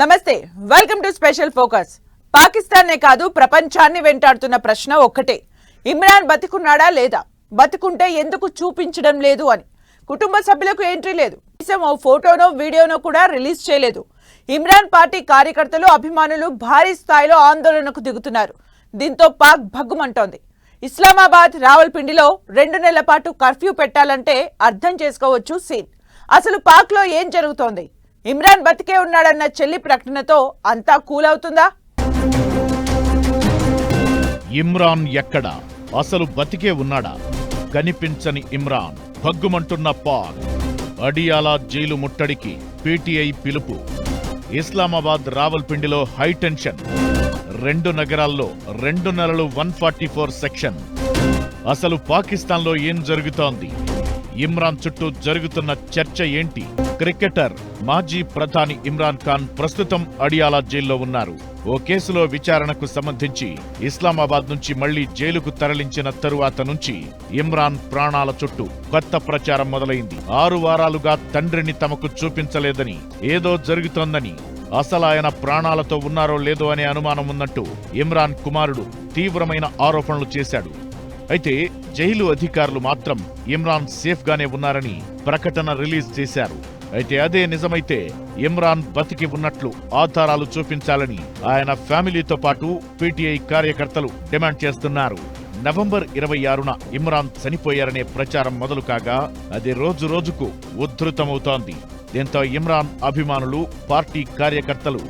నమస్తే welcome to special focus. పాకిస్తాన్నే కాదు ప్రపంచాన్ని వెంటాడుతున్న ప్రశ్న ఒక్కటే. ఇమ్రాన్ బతికున్నాడా లేదా? బతికుంటే ఎందుకు చూపించడం లేదు అని. కుటుంబ సభ్యులకు ఎంట్రీ లేదు. కనీసం ఓ ఫోటోనో వీడియోనో కూడా రిలీజ్ చేయలేదు. ఇమ్రాన్ పార్టీ కార్యకర్తలు అభిమానులు భారీ స్థాయిలో ఆందోళనకు దిగుతున్నారు. దీంతో పాక్ భగ్గుమంటోంది. ఇస్లామాబాద్ రావల్పిండిలో రెండు నెలల పాటు కర్ఫ్యూ పెట్టాలంటే అర్థం చేసుకోవచ్చు సీన్. అసలు పాక్లో ఏం జరుగుతోంది? ఇమ్రాన్ బతికే ఉన్నాడన్న చెల్లి ప్రకటనతో అంతా కూల్ అవుతుందా ఇమ్రాన్ ఎక్కడ? అసలు బతికే ఉన్నాడా? కనిపించని ఇమ్రాన్ భగ్గుమంటున్న పాక్. అడియాలా జైలు ముట్టడికి పీటీఐ పిలుపు. ఇస్లామాబాద్ రావల్పిండిలో హై టెన్షన్. రెండు నగరాల్లో రెండు నెలలు వన్ ఫార్టీ ఫోర్ సెక్షన్. అసలు పాకిస్తాన్లో ఏం జరుగుతోంది? ఇమ్రాన్ చుట్టూ జరుగుతున్న చర్చ ఏంటి? క్రికెటర్ మాజీ ప్రధాని ఇమ్రాన్ ఖాన్ ప్రస్తుతం అడియాలా జైల్లో ఉన్నారు. ఓ కేసులో విచారణకు సంబంధించి ఇస్లామాబాద్ నుంచి మళ్ళీ జైలుకు తరలించిన తరువాత నుంచి ఇమ్రాన్ ప్రాణాల చుట్టూ కొత్త ప్రచారం మొదలైంది. ఆరు వారాలుగా తండ్రిని తమకు చూపించలేదని ఏదో జరుగుతోందని అసలు ఆయన ప్రాణాలతో ఉన్నారో లేదో అనే అనుమానం ఉన్నట్టు ఇమ్రాన్ కుమారుడు తీవ్రమైన ఆరోపణలు చేశాడు. అయితే జైలు అధికారులు మాత్రం ఇమ్రాన్ సేఫ్ గానే ఉన్నారని ప్రకటన రిలీజ్ చేశారు. అయితే అదే నిజమైతే ఇమ్రాన్ బతికి ఉన్నట్లు ఆధారాలు చూపించాలని ఆయన ఫ్యామిలీతో పాటు పీటీఐ కార్యకర్తలు డిమాండ్ చేస్తున్నారు. నవంబర్ ఇరవై ఆరున ఇమ్రాన్ చనిపోయారనే ప్రచారం మొదలు కాగా అది రోజు రోజుకు ఉద్ధృతమవుతోంది దీంతో ఇమ్రాన్ అభిమానులు పార్టీ కార్యకర్తలు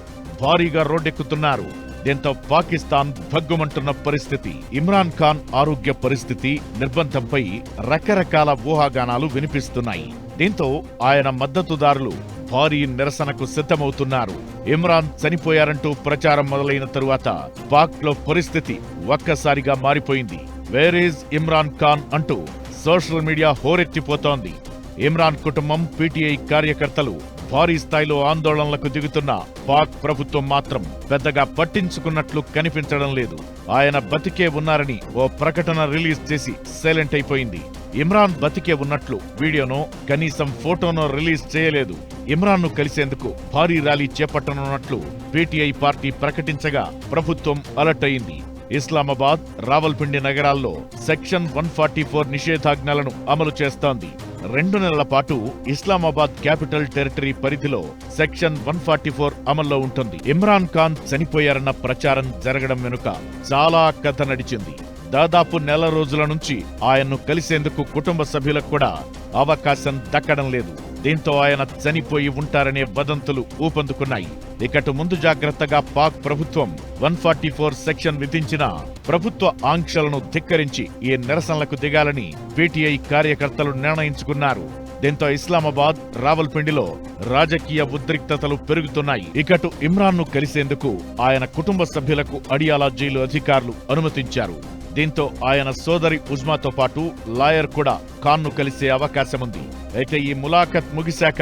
భారీగా రోడ్డెక్కుతున్నారు. దీంతో పాకిస్తాన్ భగ్గుమంటున్న పరిస్థితి. ఇమ్రాన్ ఖాన్ ఆరోగ్య పరిస్థితి నిర్బంధంపై రకరకాల ఊహాగానాలు వినిపిస్తున్నాయి. దీంతో ఆయన మద్దతుదారులు భారీ నిరసనకు సిద్ధమవుతున్నారు. ఇమ్రాన్ చనిపోయారంటూ ప్రచారం మొదలైన తరువాత పాక్లో పరిస్థితి ఒక్కసారిగా మారిపోయింది. వేరేజ్ ఇమ్రాన్ ఖాన్ అంటూ సోషల్ మీడియా హోరెత్తిపోతోంది. ఇమ్రాన్ కుటుంబం పీటీఐ కార్యకర్తలు భారీ స్థాయిలో ఆందోళనలకు దిగుతున్న పాక్ ప్రభుత్వం మాత్రం పెద్దగా పట్టించుకున్నట్లు కనిపించడం లేదు. ఆయన బతికే ఉన్నారని ఓ ప్రకటన రిలీజ్ చేసి సైలెంట్ అయిపోయింది. ఇమ్రాన్ బతికే ఉన్నట్లు వీడియోను కనీసం ఫోటోనో రిలీజ్ చేయలేదు. ఇమ్రాన్ను కలిసేందుకు భారీ ర్యాలీ చేపట్టనున్నట్లు పీటీఐ పార్టీ ప్రకటించగా ప్రభుత్వం అలర్ట్ అయింది. ఇస్లామాబాద్ రావల్పిండి నగరాల్లో సెక్షన్ వన్ ఫార్టీ ఫోర్ నిషేధాజ్ఞలను అమలు చేస్తోంది. రెండు నెలల పాటు ఇస్లామాబాద్ క్యాపిటల్ టెరిటరీ పరిధిలో సెక్షన్ వన్ ఫార్టీ ఫోర్ అమల్లో ఉంటుంది. ఇమ్రాన్ ఖాన్ చనిపోయారన్న ప్రచారం జరగడం వెనుక చాలా కథ నడిచింది. దాదాపు నెల రోజుల నుంచి ఆయన్ను కలిసేందుకు కుటుంబ సభ్యులకు కూడా అవకాశం దక్కడం లేదు. దీంతో ఆయన చనిపోయి ఉంటారనే వదంతులు ఊపందుకున్నాయి. ఇకటు ముందు జాగ్రత్తగా పాక్ ప్రభుత్వం వన్ ఫార్టీ ఫోర్ సెక్షన్ విధించిన ప్రభుత్వ ఆంక్షలను ధిక్కరించి ఈ నిరసనలకు దిగాలని పీటీఐ కార్యకర్తలు నిర్ణయించుకున్నారు. దీంతో ఇస్లామాబాద్ రావల్పిండిలో రాజకీయ ఉద్రిక్తతలు పెరుగుతున్నాయి. ఇకటు ఇమ్రాన్ను కలిసేందుకు ఆయన కుటుంబ సభ్యులకు అడియాలా జైలు అధికారులు అనుమతించారు. దీంతో ఆయన సోదరి ఉజ్మాతో పాటు లాయర్ కూడా ఖాన్ను కలిసే అవకాశముంది. అయితే ఈ ములాఖత్ ముగిశాక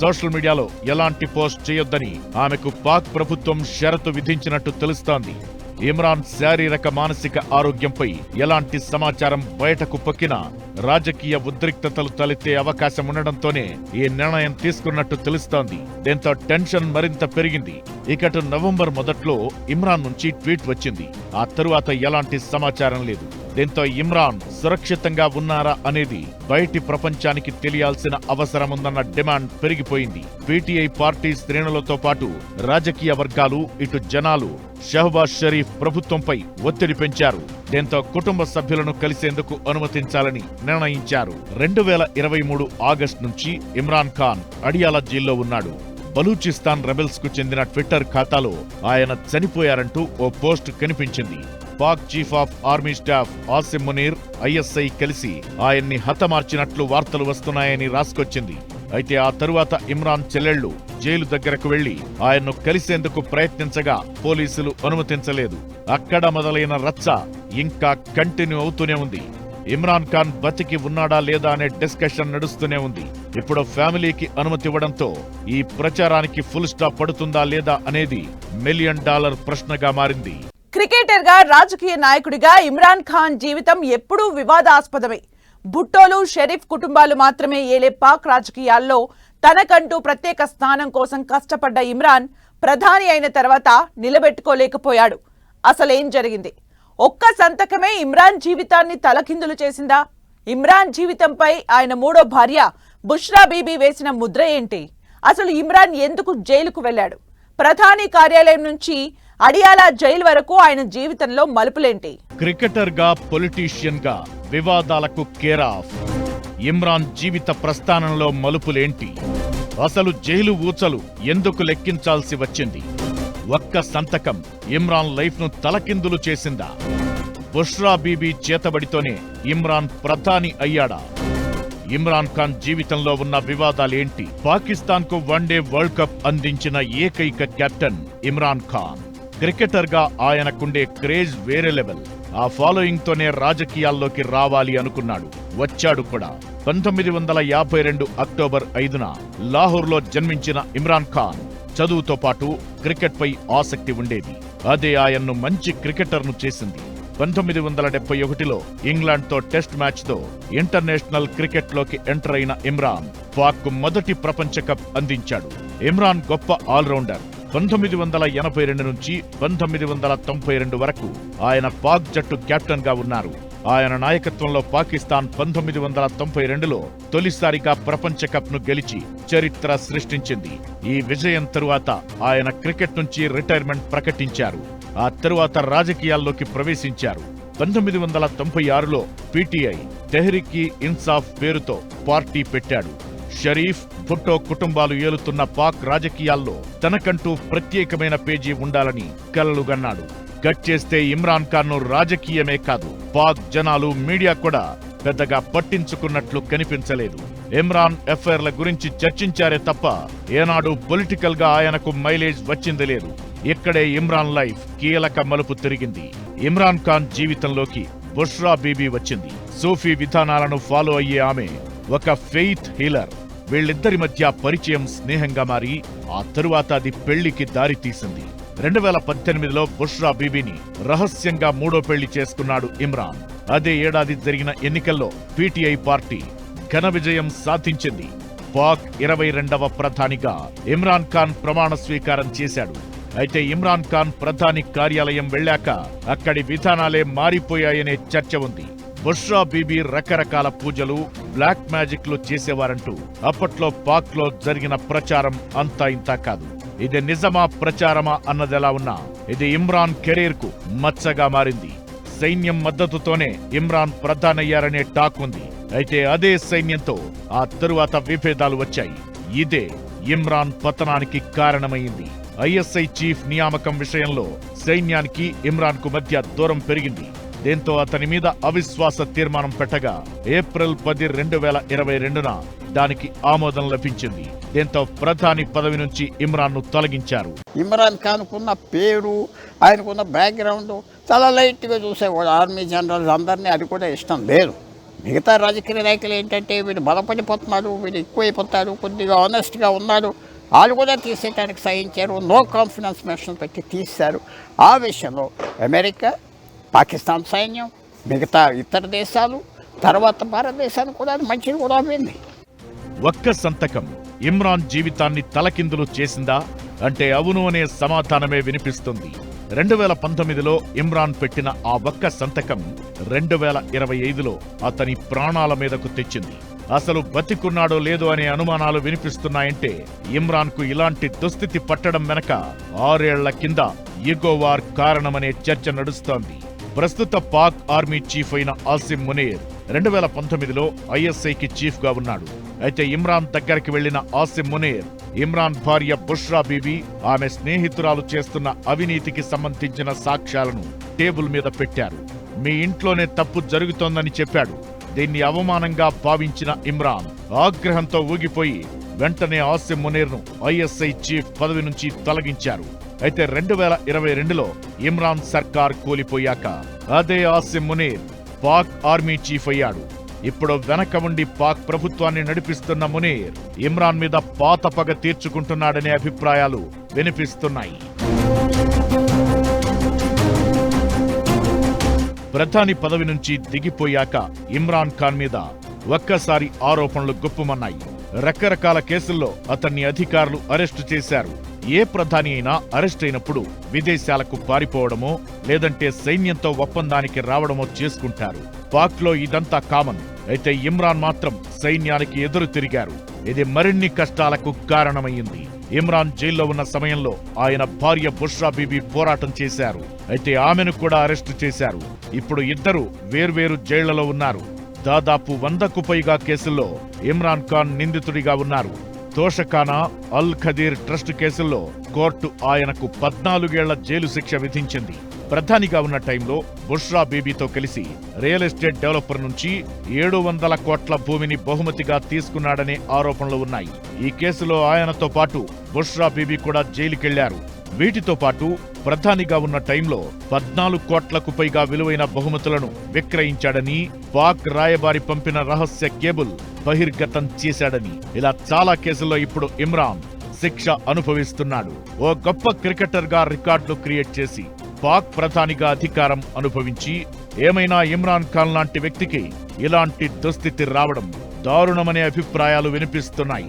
సోషల్ మీడియాలో ఎలాంటి పోస్ట్ చేయొద్దని ఆమెకు పాక్ ప్రభుత్వం షరతు విధించినట్టు తెలుస్తోంది. ఇమ్రాన్ శారీరక మానసిక ఆరోగ్యంపై ఎలాంటి సమాచారం బయటకు పొక్కినా రాజకీయ ఉద్రిక్తతలు తలెత్తే అవకాశం ఉండడంతోనే ఈ నిర్ణయం తీసుకున్నట్టు తెలుస్తోంది. దీంతో టెన్షన్ మరింత పెరిగింది. ఇకటు నవంబర్ మొదట్లో ఇమ్రాన్ నుంచి ట్వీట్ వచ్చింది. ఆ తరువాత ఎలాంటి సమాచారం లేదు. దీంతో ఇమ్రాన్ సురక్షితంగా ఉన్నారా అనేది బయటి ప్రపంచానికి తెలియాల్సిన అవసరముందన్న డిమాండ్ పెరిగిపోయింది. పీటీఐ పార్టీ శ్రేణులతో పాటు రాజకీయ వర్గాలు ఇటు జనాలు షహబాజ్ షరీఫ్ ప్రభుత్వంపై ఒత్తిడి పెంచారు. దీంతో కుటుంబ సభ్యులను కలిసేందుకు అనుమతించాలని నిర్ణయించారు. రెండు వేల ఇరవై మూడు ఆగస్టు నుంచి ఇమ్రాన్ ఖాన్ అడియాల జైల్లో ఉన్నాడు. బలూచిస్తాన్ రెబెల్స్కు చెందిన ట్విట్టర్ ఖాతాలో ఆయన చనిపోయారంటూ ఓ పోస్ట్ కనిపించింది. Pak chief of army staff Asim Munir ISI కలిసి ఆయన్ని హతమార్చినట్లు వార్తలు వస్తున్నాయని రాసుకొచ్చింది. అయితే ఆ తరువాత ఇమ్రాన్ చెల్లెళ్ళు జైలు దగ్గరకు వెళ్ళి ఆయన్ను కలిసేందుకు ప్రయత్నించగా పోలీసులు అనుమతించలేదు. అక్కడ మొదలైన రచ్చ ఇంకా కంటిన్యూ అవుతూనే ఉంది. ఇమ్రాన్ ఖాన్ బతికి ఉన్నాడా లేదా అనే డిస్కషన్ నడుస్తూనే ఉంది. ఇప్పుడు ఫ్యామిలీకి అనుమతి ఇవ్వడంతో ఈ ప్రచారానికి ఫుల్ స్టాప్ పడుతుందా లేదా అనేది మిలియన్ డాలర్ ప్రశ్నగా మారింది. క్రికెటర్గా రాజకీయ నాయకుడిగా ఇమ్రాన్ ఖాన్ జీవితం ఎప్పుడూ వివాదాస్పదమే. భుట్టోలు షరీఫ్ కుటుంబాలు మాత్రమే ఏలే పాక్ రాజకీయాల్లో తనకంటూ ప్రత్యేక స్థానం కోసం కష్టపడ్డ ఇమ్రాన్ ప్రధాని అయిన తర్వాత నిలబెట్టుకోలేకపోయాడు. అసలేం జరిగింది? ఒక్క సంతకమే ఇమ్రాన్ జీవితాన్ని తలకిందులు చేసిందా? ఇమ్రాన్ జీవితంపై ఆయన మూడో భార్య బుష్రా బీబీ వేసిన ముద్ర ఏంటి? అసలు ఇమ్రాన్ ఎందుకు జైలుకు వెళ్ళాడు? ప్రధాని కార్యాలయం నుంచి అడియాల జైలు వరకు ఆయన జీవితంలో మలుపులేంటి? క్రికెటర్గా పొలిటీషియన్గా వివాదాలకు కేరాఫ్. ఇమ్రాన్ జీవిత ప్రస్థానంలో మలుపులేంటి? అసలు జైలు ఊచలు ఎందుకు లెక్కించాల్సి వచ్చింది? ఒక్క సంతకం ఇమ్రాన్ లైఫ్ను తలకిందులు చేసిందా? బుష్రా బీబీ చేతబడితోనే ఇమ్రాన్ ప్రధాని అయ్యాడా? ఇమ్రాన్ ఖాన్ జీవితంలో ఉన్న వివాదాలేంటి? పాకిస్తాన్కు వన్డే వరల్డ్ కప్ అందించిన ఏకైక కెప్టెన్ ఇమ్రాన్ ఖాన్. క్రికెటర్గా ఆయనకుండే క్రేజ్ వేరే లెవెల్. ఆ ఫాలోయింగ్తోనే రాజకీయాల్లోకి రావాలి అనుకున్నాడు. వచ్చాడు కూడా. పంతొమ్మిది వందల యాభై రెండు అక్టోబర్ ఐదున లాహోర్లో జన్మించిన ఇమ్రాన్ ఖాన్ చదువుతో పాటు క్రికెట్ పై ఆసక్తి ఉండేది. అదే ఆయన్ను మంచి క్రికెటర్ను చేసింది. పంతొమ్మిది వందల డెబ్బై ఒకటిలో ఇంగ్లాండ్తో టెస్ట్ మ్యాచ్తో ఇంటర్నేషనల్ క్రికెట్లోకి ఎంటర్ అయిన ఇమ్రాన్ పాక్ మొదటి ప్రపంచ కప్ అందించాడు. ఇమ్రాన్ గొప్ప ఆల్రౌండర్. పంతొమ్మిది వందల ఎనభై రెండు నుంచి పంతొమ్మిది వందల తొంభై రెండు వరకు ఆయన పాక్ జట్టు కెప్టెన్గా ఉన్నారు. ఆయన నాయకత్వంలో పాకిస్తాన్ పంతొమ్మిది వందల తొంభై రెండులో తొలిసారిగా ప్రపంచ కప్ను గెలిచి చరిత్ర సృష్టించింది. ఈ విజయం తరువాత ఆయన క్రికెట్ నుంచి రిటైర్మెంట్ ప్రకటించారు. ఆ తరువాత రాజకీయాల్లోకి ప్రవేశించారు. పంతొమ్మిది వందల తొంభై ఆరులో పీటీఐ తెహ్రికీ ఇన్సాఫ్ పేరుతో పార్టీ పెట్టాడు. షరీఫ్ భుట్టో కుటుంబాలు ఏలుతున్న పాక్ రాజకీయాల్లో తనకంటూ ప్రత్యేకమైన పేజీ ఉండాలని కలలుగన్నాడు కట్ చేస్తే ఇమ్రాన్ ఖాన్ను రాజకీయమే కాదు పాక్ జనాలు మీడియా కూడా పెద్దగా పట్టించుకున్నట్లు కనిపించలేదు. ఇమ్రాన్ ఎఫ్ఐఆర్ల గురించి చర్చించారే తప్ప ఏనాడు పొలిటికల్గా ఆయనకు మైలేజ్ వచ్చింది లేదు. ఇక్కడే ఇమ్రాన్ లైఫ్ కీలక మలుపు తిరిగింది. ఇమ్రాన్ ఖాన్ జీవితంలోకి బుష్రా బీబీ వచ్చింది. సూఫీ విధానాలను ఫాలో అయ్యే ఆమె ఒక ఫెయిత్ హీలర్. వీళ్ళిద్దరి మధ్య పరిచయం స్నేహంగా మారి ఆ తరువాత అది పెళ్ళికి దారి తీసింది. రెండు వేల పద్దెనిమిదిలో బుష్రా బీబీని రహస్యంగా మూడో పెళ్ళి చేసుకున్నాడు ఇమ్రాన్. అదే ఏడాది జరిగిన ఎన్నికల్లో పీటీఐ పార్టీ ఘన విజయం సాధించింది. పాక్ ఇరవై రెండవ ప్రధానిగా ఇమ్రాన్ ఖాన్ ప్రమాణ స్వీకారం చేశాడు. అయితే ఇమ్రాన్ ఖాన్ ప్రధాని కార్యాలయం వెళ్ళాక అక్కడి విధానాలే మారిపోయాయనే చర్చ ఉంది. బుష్రా బీబీ రకరకాల పూజలు బ్లాక్ మ్యాజిక్లు చేసేవారంటూ అప్పట్లో పాక్లో జరిగిన ప్రచారం అంతా ఇంతా కాదు. ఇది నిజమా ప్రచారమా అన్నదెలా ఉన్నా ఇది ఇమ్రాన్ కెరీర్కు మచ్చగా మారింది. సైన్యం మద్దతుతోనే ఇమ్రాన్ ప్రధానయ్యారనే టాక్ ఉంది. అయితే అదే సైన్యంతో ఆ తరువాత విభేదాలు వచ్చాయి. ఇదే ఇమ్రాన్ పతనానికి కారణమైంది. ఐఎస్ఐ చీఫ్ నియామకం విషయంలో సైన్యానికి ఇమ్రాన్కు మధ్య దూరం పెరిగింది. దీంతో అతని మీద అవిశ్వాస తీర్మానం పెట్టగా ఏప్రిల్ పది రెండు వేల ఇరవై రెండున దానికి ఆమోదం లభించింది. దీంతో ప్రధాని పదవి నుంచి ఇమ్రాన్ను తొలగించారు. ఇమ్రాన్ ఖాన్కున్న పేరు ఆయనకున్న బ్యాక్గ్రౌండ్ చాలా లైట్గా చూసేవాడు. ఆర్మీ జనరల్స్ అందరినీ అది కూడా ఇష్టం లేదు. మిగతా రాజకీయ నాయకులు ఏంటంటే వీడు బలపడిపోతున్నాడు వీడు ఎక్కువైపోతాడు కొద్దిగా ఆనెస్ట్గా ఉన్నాడు. వాళ్ళు కూడా తీసేయడానికి సహించారు. నో కాన్ఫిడెన్స్ మెషన్ పెట్టి తీశారు. ఆ విషయంలో అమెరికా పాకిస్తాన్ సైన్యం మిగతా ఇతర దేశాలు తర్వాత భారతదేశానికి కూడా అది మంచిది కూడా అయింది ఒక్క సంతకం ఇమ్రాన్ జీవితాన్ని తలకిందులు చేసిందా? అంటే అవును అనే సమాధానమే వినిపిస్తుంది. రెండు వేల పంతొమ్మిదిలో ఇమ్రాన్ పెట్టిన ఆ ఒక్క సంతకం రెండు వేల ఇరవై ఐదులో అతని ప్రాణాల మీదకు తెచ్చింది. అసలు బతికున్నాడో లేదో అనే అనుమానాలు వినిపిస్తున్నాయంటే ఇమ్రాన్కు ఇలాంటి దుస్థితి పట్టడం వెనక ఆరేళ్ళ కింద ఇగోవార్ కారణమనే చర్చ నడుస్తోంది. ప్రస్తుత పాక్ ఆర్మీ చీఫ్ అయిన ఆసిమ్ మునీర్ రెండు వేల పంతొమ్మిదిలో ఐఎస్ఐకి చీఫ్గా ఉన్నాడు. అయితే ఇమ్రాన్ దగ్గరికి వెళ్ళిన ఆసిమ్ మునీర్ ఇమ్రాన్ భార్య బుష్రా బీబీ ఆమె స్నేహితురాలు చేస్తున్న అవినీతికి సంబంధించిన సాక్ష్యాలను టేబుల్ మీద పెట్టారు. మీ ఇంట్లోనే తప్పు జరుగుతోందని చెప్పాడు. దీన్ని అవమానంగా భావించిన ఇమ్రాన్ ఆగ్రహంతో ఊగిపోయి వెంటనే ఆసిమ్ మునీర్ను ఐఎస్ఐ చీఫ్ పదవి నుంచి తొలగించారు. అయితే రెండు వేల ఇరవై రెండులో ఇమ్రాన్ సర్కార్ కూలిపోయాక అదే ఆసిమ్ మునీర్ పాక్ ఆర్మీ చీఫ్ అయ్యాడు. ఇప్పుడు వెనక ఉండి పాక్ ప్రభుత్వాన్ని నడిపిస్తున్న మునీర్ ఇమ్రాన్ మీద పాత పగ తీర్చుకుంటున్నాడనే అభిప్రాయాలు వినిపిస్తున్నాయి. ప్రధాని పదవి నుంచి దిగిపోయాక ఇమ్రాన్ ఖాన్ మీద ఒక్కసారి ఆరోపణలు గుప్పుమన్నాయి రకరకాల కేసుల్లో అతన్ని అధికారులు అరెస్టు చేశారు. ఏ ప్రధాని అయినా అరెస్ట్ అయినప్పుడు విదేశాలకు పారిపోవడమో లేదంటే సైన్యంతో ఒప్పందానికి రావడమో చేసుకుంటారు. పాక్లో ఇదంతా కామన్. అయితే ఇమ్రాన్ మాత్రం సైన్యానికి ఎదురు తిరిగారు. ఇది మరిన్ని కష్టాలకు కారణమైంది. ఇమ్రాన్ జైల్లో ఉన్న సమయంలో ఆయన భార్య బుష్రా బీబీ పోరాటం చేశారు. అయితే ఆమెను కూడా అరెస్టు చేశారు. ఇప్పుడు ఇద్దరు వేర్వేరు జైళ్ళలో ఉన్నారు. దాదాపు వందకు పైగా కేసుల్లో ఇమ్రాన్ ఖాన్ నిందితుడిగా ఉన్నారు. తోషఖానా అల్ ఖదీర్ ట్రస్ట్ కేసుల్లో కోర్టు ఆయనకు పద్నాలుగేళ్ళ జైలు శిక్ష విధించింది. ప్రధానిగా ఉన్న టైంలో బుష్రా బీబీతో కలిసి రియల్ ఎస్టేట్ డెవలపర్ నుంచి ఏడు వందల కోట్ల భూమిని బహుమతిగా తీసుకున్నాడనే ఆరోపణలు ఉన్నాయి. ఈ కేసులో ఆయనతో పాటు బుష్రా బీబీ కూడా జైలుకెళ్ళారు. వీటితో పాటు ప్రధానిగా ఉన్న టైంలో పద్నాలుగు కోట్లకు పైగా విలువైన బహుమతులను విక్రయించాడని పాక్ రాయబారి పంపిన రహస్య కేబుల్ బహిర్గతం చేశాడని. ఇలా చాలా కేసుల్లో ఇప్పుడు ఇమ్రాన్ శిక్ష అనుభవిస్తున్నాడు. ఓ గొప్ప క్రికెటర్గా రికార్డులు క్రియేట్ చేసి పాక్ ప్రధానిగా అధికారం అనుభవించి ఏమైనా ఇమ్రాన్ ఖాన్ లాంటి వ్యక్తికి ఇలాంటి దుస్థితి రావడం దారుణమనే అభిప్రాయాలు వినిపిస్తున్నాయి.